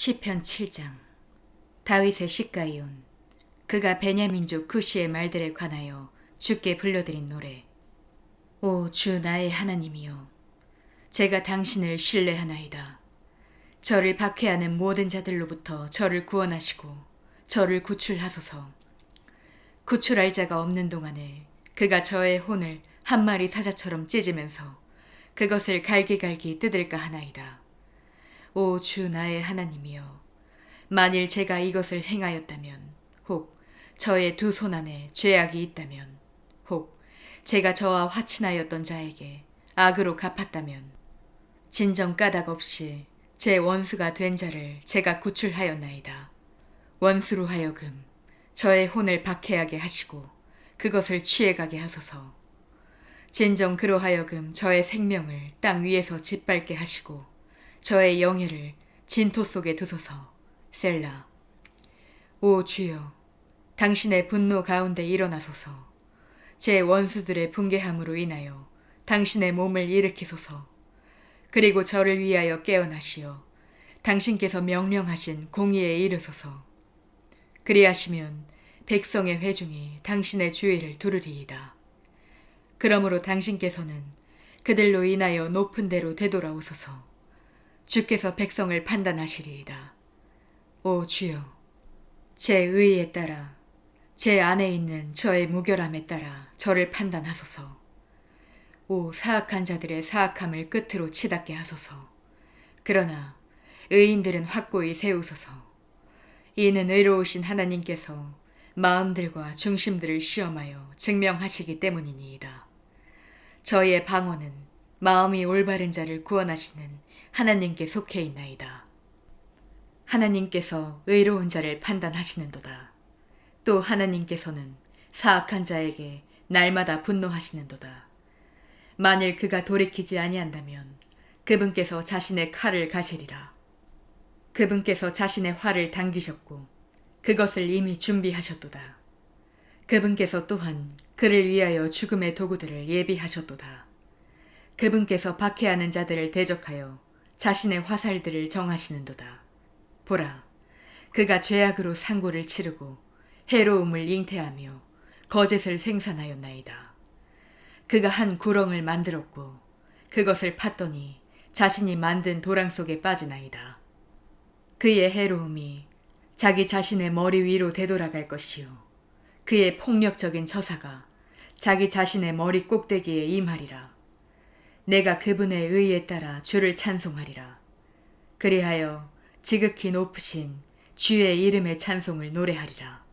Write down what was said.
시편 7장. 다윗의 시가이온 그가 베냐민족 쿠시의 말들에 관하여 주께 불러드린 노래. 오 주 나의 하나님이여 제가 당신을 신뢰하나이다. 저를 박해하는 모든 자들로부터 저를 구원하시고 저를 구출하소서. 구출할 자가 없는 동안에 그가 저의 혼을 한 마리 사자처럼 찢으면서 그것을 갈기갈기 뜯을까 하나이다. 오 주 나의 하나님이여 만일 제가 이것을 행하였다면 혹 저의 두 손 안에 죄악이 있다면 혹 제가 저와 화친하였던 자에게 악으로 갚았다면 진정 까닭 없이 제 원수가 된 자를 제가 구출하였나이다. 원수로 하여금 저의 혼을 박해하게 하시고 그것을 취해가게 하소서. 진정 그로 하여금 저의 생명을 땅 위에서 짓밟게 하시고 저의 영예를 진토 속에 두소서. 셀라. 오 주여, 당신의 분노 가운데 일어나소서. 제 원수들의 붕괴함으로 인하여 당신의 몸을 일으키소서. 그리고 저를 위하여 깨어나시어 당신께서 명령하신 공의에 이르소서. 그리하시면 백성의 회중이 당신의 주의를 두르리이다. 그러므로 당신께서는 그들로 인하여 높은 데로 되돌아오소서. 주께서 백성을 판단하시리이다. 오 주여, 제 의에 따라 제 안에 있는 저의 무결함에 따라 저를 판단하소서. 오 사악한 자들의 사악함을 끝으로 치닫게 하소서. 그러나 의인들은 확고히 세우소서. 이는 의로우신 하나님께서 마음들과 중심들을 시험하여 증명하시기 때문이니이다. 저희의 방어는 마음이 올바른 자를 구원하시는 하나님께 속해 있나이다. 하나님께서 의로운 자를 판단하시는도다. 또 하나님께서는 사악한 자에게 날마다 분노하시는도다. 만일 그가 돌이키지 아니한다면 그분께서 자신의 칼을 가시리라. 그분께서 자신의 활을 당기셨고 그것을 이미 준비하셨도다. 그분께서 또한 그를 위하여 죽음의 도구들을 예비하셨도다. 그분께서 박해하는 자들을 대적하여 자신의 화살들을 정하시는도다. 보라, 그가 죄악으로 상고를 치르고 해로움을 잉태하며 거짓을 생산하였나이다. 그가 한 구렁을 만들었고 그것을 팠더니 자신이 만든 도랑 속에 빠지나이다. 그의 해로움이 자기 자신의 머리 위로 되돌아갈 것이요. 그의 폭력적인 처사가 자기 자신의 머리 꼭대기에 임하리라. 내가 그분의 의에 따라 주를 찬송하리라. 그리하여 지극히 높으신 주의 이름의 찬송을 노래하리라.